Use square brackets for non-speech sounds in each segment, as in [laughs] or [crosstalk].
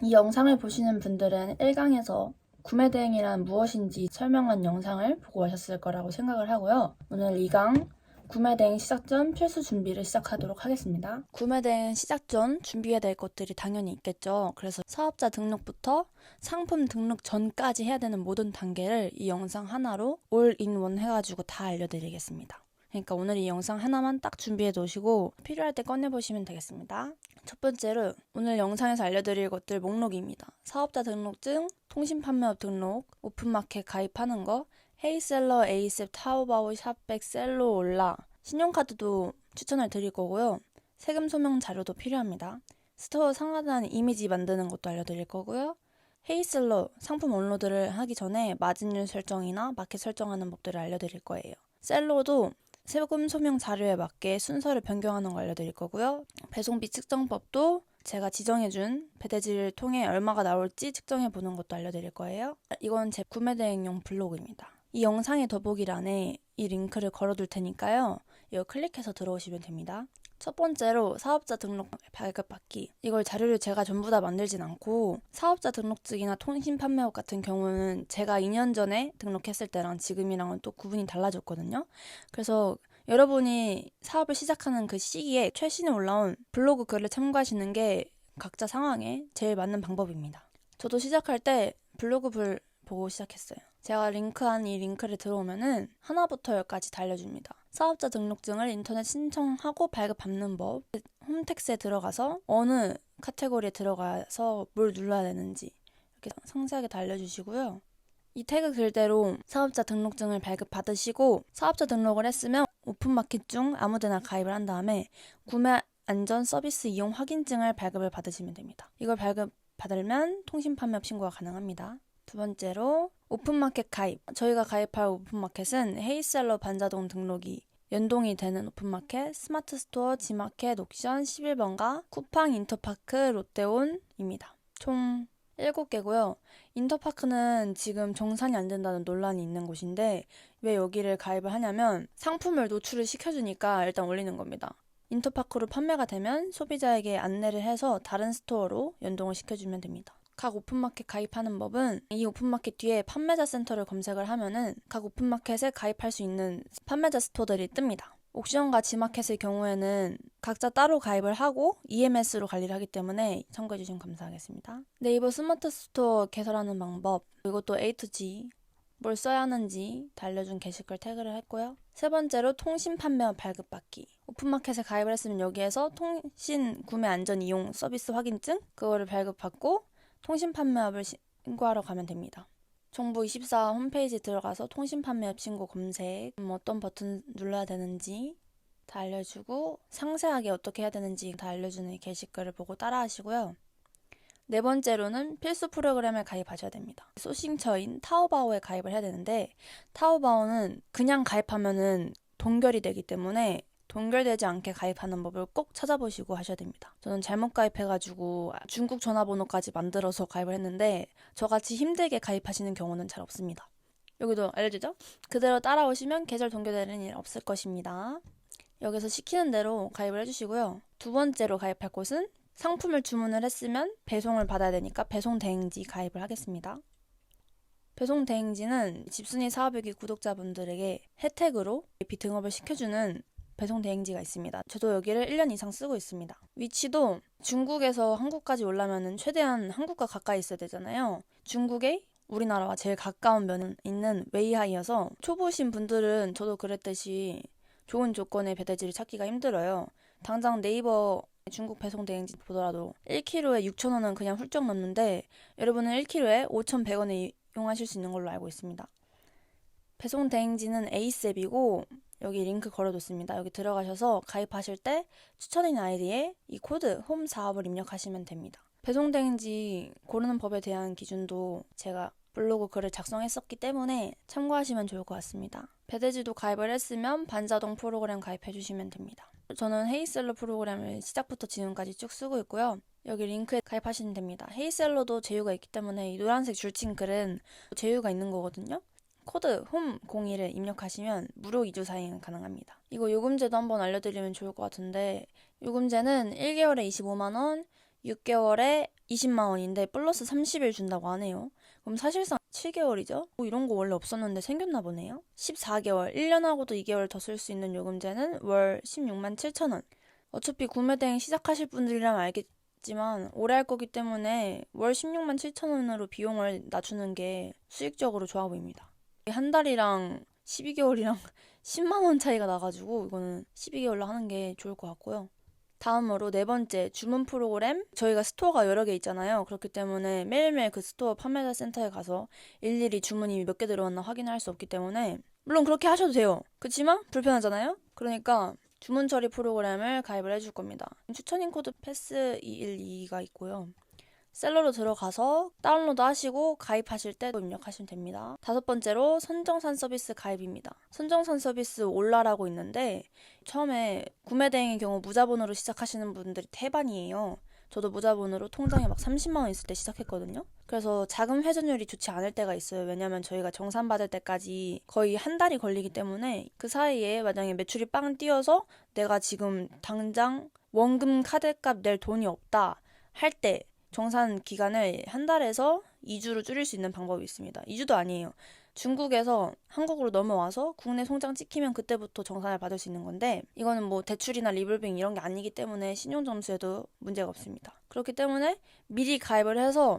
이 영상을 보시는 분들은 1강에서 구매 대행이란 무엇인지 설명한 영상을 보고 오셨을 거라고 생각을 하고요. 오늘 2강 구매 대행 시작 전 필수 준비를 시작하도록 하겠습니다. 구매 대행 시작 전 준비해야 될 것들이 당연히 있겠죠. 그래서 사업자 등록부터 상품 등록 전까지 해야 되는 모든 단계를 이 영상 하나로 올인원 해가지고 다 알려드리겠습니다. 그러니까 오늘 이 영상 하나만 딱 준비해 놓으시고 필요할 때 꺼내 보시면 되겠습니다. 첫 번째로 오늘 영상에서 알려드릴 것들 목록입니다. 사업자 등록증, 통신 판매업 등록, 오픈마켓 가입하는 거, 헤이셀러, 에이셉, 타오바오, 샵백, 셀로, 올라, 신용카드도 추천을 드릴 거고요. 세금 소명 자료도 필요합니다. 스토어 상하단 이미지 만드는 것도 알려드릴 거고요. 헤이셀러 상품 업로드를 하기 전에 마진율 설정이나 마켓 설정하는 법들을 알려드릴 거예요. 셀로도 세금 소명 자료에 맞게 순서를 변경하는 거 알려드릴 거고요. 배송비 측정법도 제가 지정해준 배대지를 통해 얼마가 나올지 측정해 보는 것도 알려드릴 거예요. 이건 제 구매 대행용 블로그입니다. 이 영상의 더보기란에 이 링크를 걸어둘 테니까요. 이거 클릭해서 들어오시면 됩니다. 첫 번째로 사업자 등록 발급받기. 이걸 자료를 제가 전부 다 만들진 않고 사업자 등록증이나 통신 판매업 같은 경우는 제가 2년 전에 등록했을 때랑 지금이랑은 또 구분이 달라졌거든요. 그래서 여러분이 사업을 시작하는 그 시기에 최신에 올라온 블로그 글을 참고하시는 게 각자 상황에 제일 맞는 방법입니다. 저도 시작할 때 블로그 글 보고 시작했어요. 제가 링크한 이 링크를 들어오면은 하나부터 열까지 다 알려줍니다. 사업자 등록증을 인터넷 신청하고 발급받는 법, 홈택스에 들어가서 어느 카테고리에 들어가서 뭘 눌러야 되는지 이렇게 상세하게 다 알려주시고요. 이 태그 글대로 사업자 등록증을 발급받으시고 사업자 등록을 했으면 오픈마켓 중 아무데나 가입을 한 다음에 구매 안전 서비스 이용 확인증을 발급을 받으시면 됩니다. 이걸 발급 받으면 통신 판매업 신고가 가능합니다. 두 번째로 오픈마켓 가입. 저희가 가입할 오픈마켓은 헤이셀러 반자동 등록이 연동이 되는 오픈마켓, 스마트 스토어, 지마켓, 옥션, 11번가, 쿠팡, 인터파크, 롯데온입니다. 총 7개고요. 인터파크는 지금 정산이 안 된다는 논란이 있는 곳인데 왜 여기를 가입을 하냐면 상품을 노출을 시켜주니까 일단 올리는 겁니다. 인터파크로 판매가 되면 소비자에게 안내를 해서 다른 스토어로 연동을 시켜주면 됩니다. 각 오픈마켓 가입하는 법은 이 오픈마켓 뒤에 판매자 센터를 검색을 하면은 각 오픈마켓에 가입할 수 있는 판매자 스토어들이 뜹니다. 옥션과 지마켓의 경우에는 각자 따로 가입을 하고 EMS로 관리를 하기 때문에 참고해 주시면 감사하겠습니다. 네이버 스마트 스토어 개설하는 방법, 이것도 A to G, 뭘 써야 하는지 다 알려준 게시글 태그를 했고요. 세 번째로 통신 판매와 발급받기. 오픈마켓에 가입을 했으면 여기에서 통신 구매 안전 이용 서비스 확인증 그거를 발급받고 통신 판매업을 신고하러 가면 됩니다. 정부 24 홈페이지 들어가서 통신 판매업 신고 검색, 음, 어떤 버튼 눌러야 되는지 다 알려주고 상세하게 어떻게 해야 되는지 다 알려주는 이 게시글을 보고 따라하시고요. 네 번째로는 필수 프로그램에 가입하셔야 됩니다. 소싱처인 타오바오에 가입을 해야 되는데 타오바오는 그냥 가입하면은 동결이 되기 때문에 동결되지 않게 가입하는 법을 꼭 찾아보시고 하셔야 됩니다. 저는 잘못 가입해가지고 중국 전화번호까지 만들어서 가입을 했는데 저같이 힘들게 가입하시는 경우는 잘 없습니다. 여기도 알려주죠? 그대로 따라오시면 계절 동결되는 일 없을 것입니다. 여기서 시키는 대로 가입을 해주시고요. 두 번째로 가입할 곳은 상품을 주문을 했으면 배송을 받아야 되니까 배송 대행지 가입을 하겠습니다. 배송 대행지는 집순이 사업유기 구독자분들에게 혜택으로 비등업을 시켜주는 배송 대행지가 있습니다. 저도 여기를 1년 이상 쓰고 있습니다. 위치도 중국에서 한국까지 올라면은 최대한 한국과 가까이 있어야 되잖아요. 중국에 우리나라와 제일 가까운 면은 있는 웨이하이여서 초보신 분들은 저도 그랬듯이 좋은 조건의 배달지를 찾기가 힘들어요. 당장 네이버 중국 배송 대행지 보더라도 1kg에 6,000원은 그냥 훌쩍 넘는데 여러분은 1kg에 5,100원에 이용하실 수 있는 걸로 알고 있습니다. 배송 대행지는 에이셉이고 여기 링크 걸어뒀습니다. 여기 들어가셔서 가입하실 때 추천인 아이디에 이 코드 홈 사업을 입력하시면 됩니다. 배송 대행지 고르는 법에 대한 기준도 제가 블로그 글을 작성했었기 때문에 참고하시면 좋을 것 같습니다. 배대지도 가입을 했으면 반자동 프로그램 가입해 주시면 됩니다. 저는 헤이셀러 프로그램을 시작부터 지금까지 쭉 쓰고 있고요. 여기 링크에 가입하시면 됩니다. 헤이셀러도 제휴가 있기 때문에 이 노란색 줄친 글은 제휴가 있는 거거든요. 코드 홈 02를 입력하시면 무료 2주 사용 가능합니다. 이거 요금제도 한번 알려드리면 좋을 것 같은데 요금제는 1개월에 25만원, 6개월에 20만 원인데 플러스 30일 준다고 하네요. 그럼 사실상 7개월이죠? 뭐 이런 거 원래 없었는데 생겼나 보네요. 14개월, 1년하고도 2개월 더 쓸 수 있는 요금제는 월 16만 7천 원. 어차피 구매 대행 시작하실 분들이라면 알겠지만 오래 할 거기 때문에 월 16만 7천 원으로 비용을 낮추는 게 수익적으로 좋아 보입니다. 한 달이랑 12개월이랑 10만 [laughs] 원 차이가 나가지고 이거는 12개월로 하는 게 좋을 것 같고요. 다음으로 네 번째 주문 프로그램. 저희가 스토어가 여러 개 있잖아요. 그렇기 때문에 매일매일 그 스토어 판매자 센터에 가서 일일이 주문이 몇 개 들어왔나 확인할 수 없기 때문에 물론 그렇게 하셔도 돼요. 그렇지만 불편하잖아요? 그러니까 주문 처리 프로그램을 가입을 해줄 겁니다. 추천인 코드 패스 212가 있고요 셀러로 들어가서 다운로드 하시고 가입하실 때 입력하시면 됩니다. 다섯 번째로 선정산 서비스 가입입니다. 선정산 서비스 올라라고 있는데 처음에 구매 대행의 경우 무자본으로 시작하시는 분들이 태반이에요. 저도 무자본으로 통장에 막 30만 원 있을 때 시작했거든요. 그래서 자금 회전율이 좋지 않을 때가 있어요. 왜냐면 저희가 정산 받을 때까지 거의 한 달이 걸리기 때문에 그 사이에 만약에 매출이 빵 뛰어서 내가 지금 당장 원금 카드값 낼 돈이 없다 할 때 정산 기간을 한 달에서 2주로 줄일 수 있는 방법이 있습니다. 2주도 아니에요. 중국에서 한국으로 넘어와서 국내 송장 찍히면 그때부터 정산을 받을 수 있는 건데 이거는 뭐 대출이나 리볼빙 이런 게 아니기 때문에 신용 점수에도 문제가 없습니다. 그렇기 때문에 미리 가입을 해서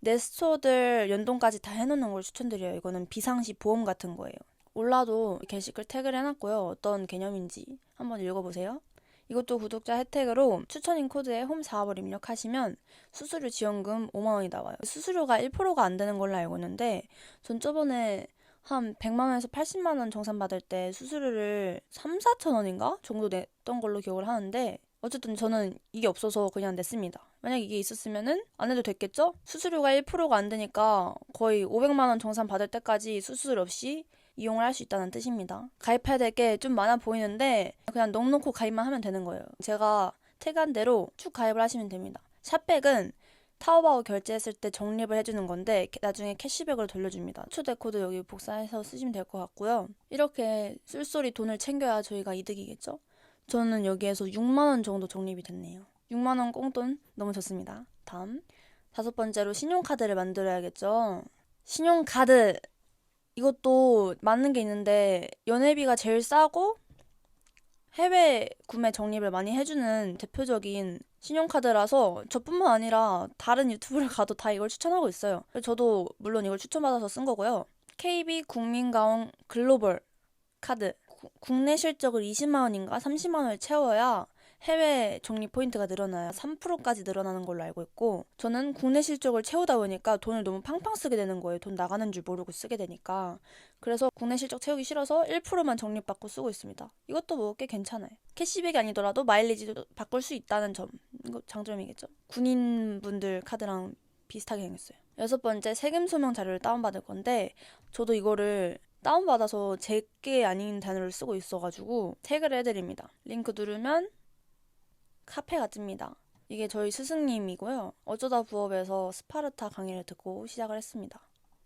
내 스토어들 연동까지 다 해놓는 걸 추천드려요. 이거는 비상시 보험 같은 거예요. 올라도 게시글 태그를 해놨고요. 어떤 개념인지 한번 읽어보세요. 이것도 구독자 혜택으로 추천인 코드에 홈 사업을 입력하시면 수수료 지원금 5만원이 나와요. 수수료가 1%가 안 되는 걸로 알고 있는데 전 저번에 한 100만원에서 80만원 정산받을 때 수수료를 3, 4천원인가 정도 냈던 걸로 기억을 하는데 어쨌든 저는 이게 없어서 그냥 냈습니다. 만약 이게 있었으면은 안 해도 됐겠죠? 수수료가 1%가 안 되니까 거의 500만 원 정산 받을 때까지 수수료 없이 이용을 할 수 있다는 뜻입니다. 가입해야 될 게 좀 많아 보이는데 그냥 넉넉히 가입만 하면 되는 거예요. 제가 태간 대로 쭉 가입을 하시면 됩니다. 샵백은 타오바오 결제했을 때 적립을 해주는 건데 나중에 캐시백으로 돌려줍니다. 초대 코드 여기 복사해서 쓰시면 될 것 같고요. 이렇게 쓸소리 돈을 챙겨야 저희가 이득이겠죠? 저는 여기에서 6만 원 정도 적립이 됐네요. 6만 원 꽁돈 너무 좋습니다. 다음 다섯 번째로 신용카드를 만들어야겠죠? 신용카드 이것도 맞는 게 있는데 연회비가 제일 싸고 해외 구매 적립을 많이 해주는 대표적인 신용카드라서 저뿐만 아니라 다른 유튜브를 [laughs] 가도 다 이걸 추천하고 있어요. 저도 물론 이걸 추천받아서 쓴 거고요. KB 국민가온 글로벌 카드 국내 실적을 20만 원인가 30만 원을 채워야 해외 적립 포인트가 늘어나요. 3%까지 늘어나는 걸로 알고 있고 저는 국내 실적을 채우다 보니까 돈을 너무 팡팡 쓰게 되는 거예요. 돈 나가는 줄 모르고 쓰게 되니까. 그래서 국내 실적 채우기 싫어서 1%만 적립받고 쓰고 있습니다. 이것도 뭐 꽤 괜찮아요. 캐시백이 아니더라도 마일리지도 바꿀 수 있다는 점. 이거 장점이겠죠. 군인분들 카드랑 비슷하게 생겼어요. 여섯 번째 세금 소명 자료를 다운받을 건데 저도 이거를 다운받아서 제게 아닌 단어를 쓰고 있어가지고 태그를 해드립니다. 링크 누르면 카페가 뜹니다. 이게 저희 스승님이고요. 어쩌다 부업에서 스파르타 강의를 듣고 시작을 했습니다.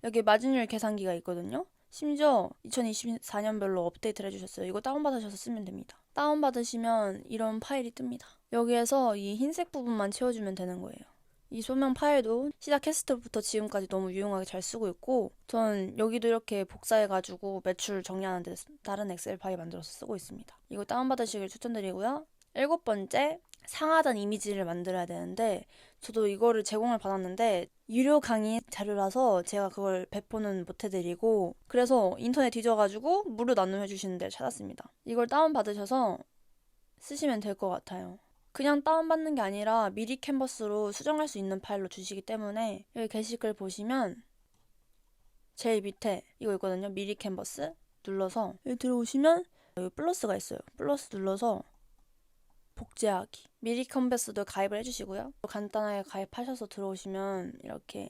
여기 마진율 계산기가 있거든요. 심지어 2024년별로 업데이트를 해주셨어요. 이거 다운받으셔서 쓰면 됩니다. 다운받으시면 이런 파일이 뜹니다. 여기에서 이 흰색 부분만 채워주면 되는 거예요. 이 소명 파일도 시작했을 때부터 지금까지 너무 유용하게 잘 쓰고 있고 전 여기도 이렇게 복사해가지고 매출 정리하는 데 다른 엑셀 파일 만들어서 쓰고 있습니다. 이거 다운받으시길 추천드리고요. 일곱 번째, 상하단 이미지를 만들어야 되는데 저도 이거를 제공을 받았는데 유료 강의 자료라서 제가 그걸 배포는 못 해드리고 그래서 인터넷 뒤져가지고 무료 나눔 해 주시는 데를 찾았습니다. 이걸 다운받으셔서 쓰시면 될 것 같아요. 그냥 다운받는 게 아니라 미리 캔버스로 수정할 수 있는 파일로 주시기 때문에 여기 게시글 보시면 제일 밑에 이거 있거든요. 미리 캔버스 눌러서 여기 들어오시면 여기 플러스가 있어요. 플러스 눌러서 복제하기. 미리 컴베스도 가입을 해주시고요. 간단하게 가입하셔서 들어오시면 이렇게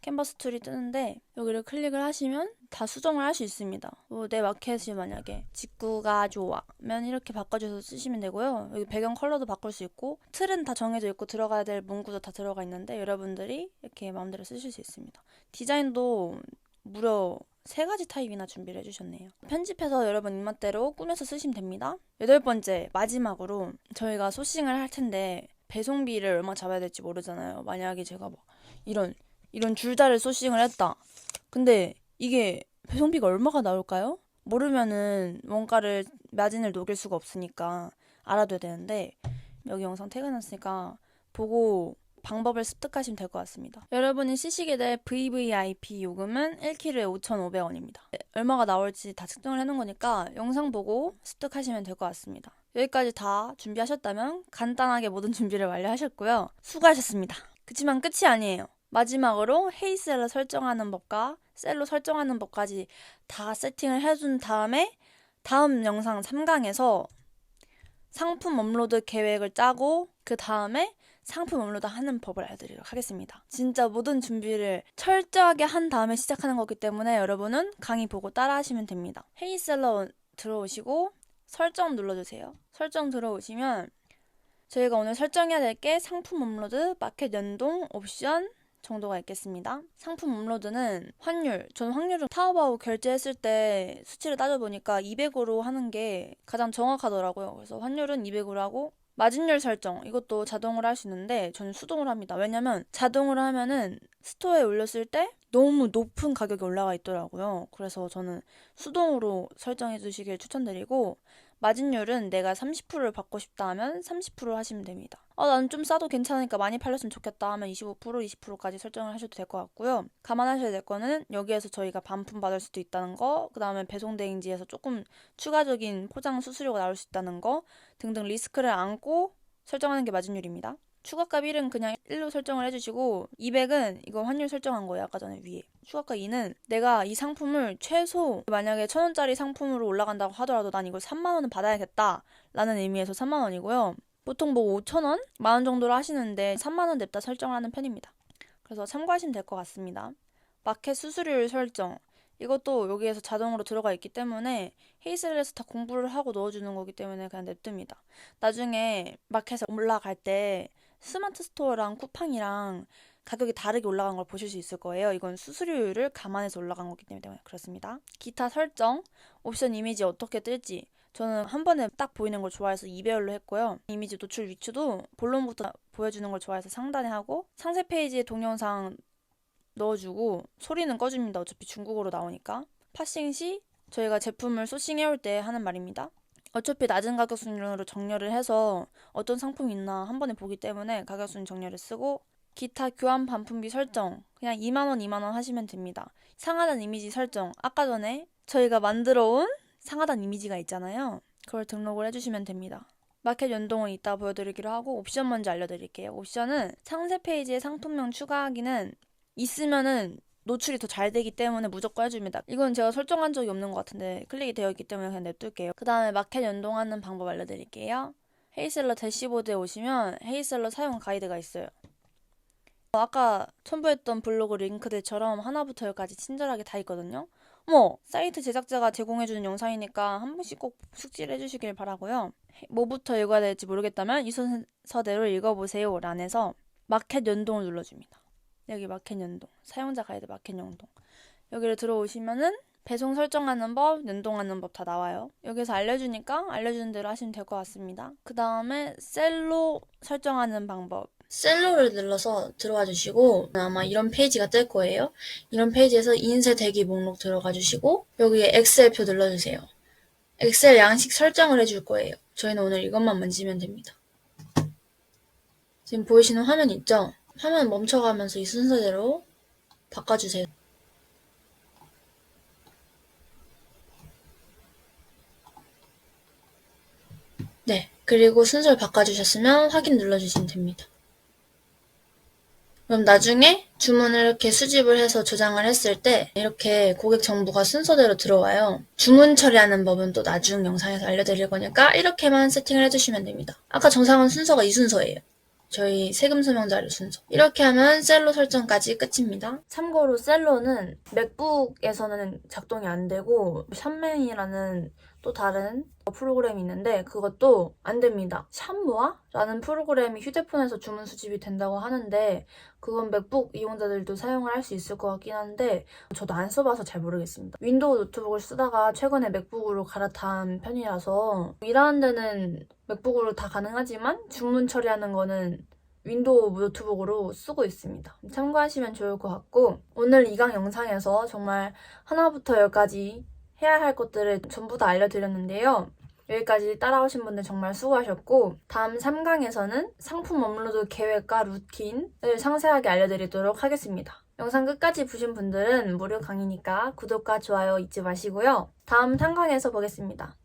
캔버스 툴이 뜨는데 여기를 클릭을 하시면 다 수정을 할 수 있습니다. 뭐 내 마켓이 만약에 직구가 좋아면 이렇게 바꿔줘서 쓰시면 되고요. 여기 배경 컬러도 바꿀 수 있고 틀은 다 정해져 있고 들어가야 될 문구도 다 들어가 있는데 여러분들이 이렇게 마음대로 쓰실 수 있습니다. 디자인도 무려 세 가지 타입이나 준비를 해주셨네요. 편집해서 여러분 입맛대로 꾸며서 쓰시면 됩니다. 여덟 번째, 마지막으로 저희가 소싱을 할 텐데 배송비를 얼마 잡아야 될지 모르잖아요. 만약에 제가 막 이런 이런 줄다를 소싱을 했다. 근데 이게 배송비가 얼마가 나올까요? 모르면은 원가를 마진을 녹일 수가 없으니까 알아둬야 되는데 여기 영상 퇴근했으니까 보고 방법을 습득하시면 될 것 같습니다. 여러분이 쓰시게 될 VVIP 요금은 1kg에 5,500원입니다. 얼마가 나올지 다 측정을 해놓은 거니까 영상 보고 습득하시면 될 것 같습니다. 여기까지 다 준비하셨다면 간단하게 모든 준비를 완료하셨고요. 수고하셨습니다. 그치만 끝이 아니에요. 마지막으로 헤이셀러 설정하는 법과 셀로 설정하는 법까지 다 세팅을 해준 다음에 다음 영상 3강에서 상품 업로드 계획을 짜고 그 다음에 상품 업로드 하는 법을 알려드리도록 하겠습니다. 진짜 모든 준비를 철저하게 한 다음에 시작하는 거기 때문에 여러분은 강의 보고 따라 하시면 됩니다. 헤이셀러 들어오시고 설정 눌러주세요. 설정 들어오시면 저희가 오늘 설정해야 될 게 상품 업로드, 마켓 연동, 옵션 정도가 있겠습니다. 상품 업로드는 확률, 전 확률은 타오바오 결제했을 때 수치를 따져보니까 200으로 하는 게 가장 정확하더라고요. 그래서 확률은 200으로 하고 마진율 설정 이것도 자동으로 있는데 저는 수동으로 합니다. 왜냐면 자동으로 하면은 스토어에 올렸을 때 너무 높은 가격이 올라가 있더라고요. 그래서 저는 수동으로 설정해 주시길 추천드리고 마진율은 내가 30%를 받고 싶다 하면 30% 하시면 됩니다. 아, 난 좀 싸도 괜찮으니까 많이 팔렸으면 좋겠다 하면 25%, 20%까지 설정을 하셔도 될 것 같고요. 감안하셔야 될 거는 여기에서 저희가 반품 받을 수도 있다는 거, 그 다음에 배송 대행지에서 조금 추가적인 포장 수수료가 나올 수 있다는 거 등등 리스크를 안고 설정하는 게 마진율입니다. 추가가 1은 그냥 1로 설정을 해주시고 200은 이거 환율 설정한 거예요 아까 전에 위에. 추가가 2는 내가 이 상품을 최소 만약에 1000원짜리 상품으로 올라간다고 하더라도 난 이걸 3만원은 받아야겠다 라는 의미에서 3만원이고요. 보통 뭐 5천원? 만원 정도로 하시는데 3만원 냅다 설정하는 편입니다. 그래서 참고하시면 될 것 같습니다. 마켓 수수료를 설정. 이것도 여기에서 자동으로 들어가 있기 때문에 헤이셀에서 다 공부를 하고 넣어주는 거기 때문에 그냥 냅둡니다. 나중에 마켓에 올라갈 때 스마트 스토어랑 쿠팡이랑 가격이 다르게 올라간 걸 보실 수 있을 거예요. 이건 수수료율을 감안해서 올라간 거기 때문에 그렇습니다. 기타 설정, 옵션 이미지 어떻게 뜰지 저는 한 번에 딱 보이는 걸 좋아해서 2배열로 했고요. 이미지 노출 위치도 본론부터 보여주는 걸 좋아해서 상단에 하고 상세 페이지에 동영상 넣어주고 소리는 꺼줍니다. 어차피 중국어로 나오니까. 파싱 시 저희가 제품을 소싱해올 때 하는 말입니다. 어차피 낮은 가격 순으로 정렬을 해서 어떤 상품이 있나 한 번에 보기 때문에 가격 순 정렬을 쓰고 기타 교환 반품비 설정 그냥 2만원 2만원 하시면 됩니다. 상하단 이미지 설정 아까 전에 저희가 만들어 온 상하단 이미지가 있잖아요. 그걸 등록을 해주시면 됩니다. 마켓 연동은 이따 보여드리기로 하고 옵션 먼저 알려드릴게요. 옵션은 상세 페이지에 상품명 추가하기는 있으면은 노출이 더 잘 되기 때문에 무조건 해줍니다. 이건 제가 설정한 적이 없는 것 같은데 클릭이 되어 있기 때문에 그냥 냅둘게요. 그 다음에 마켓 연동하는 방법 알려드릴게요. 헤이셀러 대시보드에 오시면 헤이셀러 사용 가이드가 있어요. 아까 첨부했던 블로그 링크들처럼 하나부터 열까지 친절하게 다 있거든요. 어머, 사이트 제작자가 제공해주는 영상이니까 한 번씩 꼭 숙지를 해주시길 바라고요. 뭐부터 읽어야 될지 모르겠다면 이 순서대로 읽어보세요 란에서 마켓 연동을 눌러줍니다. 여기 마켓 연동, 사용자 가이드 마켓 연동. 여기를 들어오시면은 배송 설정하는 법, 연동하는 법 다 나와요. 여기서 알려주니까 알려주는 대로 하시면 될 것 같습니다. 그 다음에 셀로 설정하는 방법. 셀로를 눌러서 들어와 주시고 아마 이런 페이지가 뜰 거예요. 이런 페이지에서 인쇄 대기 목록 들어가 주시고 여기에 엑셀표 눌러주세요. 엑셀 양식 설정을 해줄 거예요. 저희는 오늘 이것만 만지면 됩니다. 지금 보이시는 화면 있죠? 화면 멈춰가면서 이 순서대로 바꿔주세요. 네, 그리고 순서를 바꿔주셨으면 확인 눌러주시면 됩니다. 그럼 나중에 주문을 이렇게 수집을 해서 저장을 했을 때 이렇게 고객 정보가 순서대로 들어와요. 주문 처리하는 법은 또 나중 영상에서 알려드릴 거니까 이렇게만 세팅을 해주시면 됩니다. 아까 정상은 순서가 이 순서예요. 저희 세금 서명 자료 순서. 이렇게 하면 셀로 설정까지 끝입니다. 참고로 셀로는 맥북에서는 작동이 안 되고 샵맨이라는 또 다른 프로그램이 있는데 그것도 안 됩니다. 샴무아라는 프로그램이 휴대폰에서 주문 수집이 된다고 하는데 그건 맥북 이용자들도 사용을 할 수 있을 것 같긴 한데 저도 안 써봐서 잘 모르겠습니다. 윈도우 노트북을 쓰다가 최근에 맥북으로 갈아탄 편이라서 일하는 데는 맥북으로 다 가능하지만 주문 처리하는 거는 윈도우 노트북으로 쓰고 있습니다. 참고하시면 좋을 것 같고 오늘 이 강 영상에서 정말 하나부터 열까지 해야 할 것들을 전부 다 알려드렸는데요. 여기까지 따라오신 분들 정말 수고하셨고 다음 3강에서는 상품 업로드 계획과 루틴을 상세하게 알려드리도록 하겠습니다. 영상 끝까지 보신 분들은 무료 강의니까 구독과 좋아요 잊지 마시고요. 다음 3강에서 보겠습니다.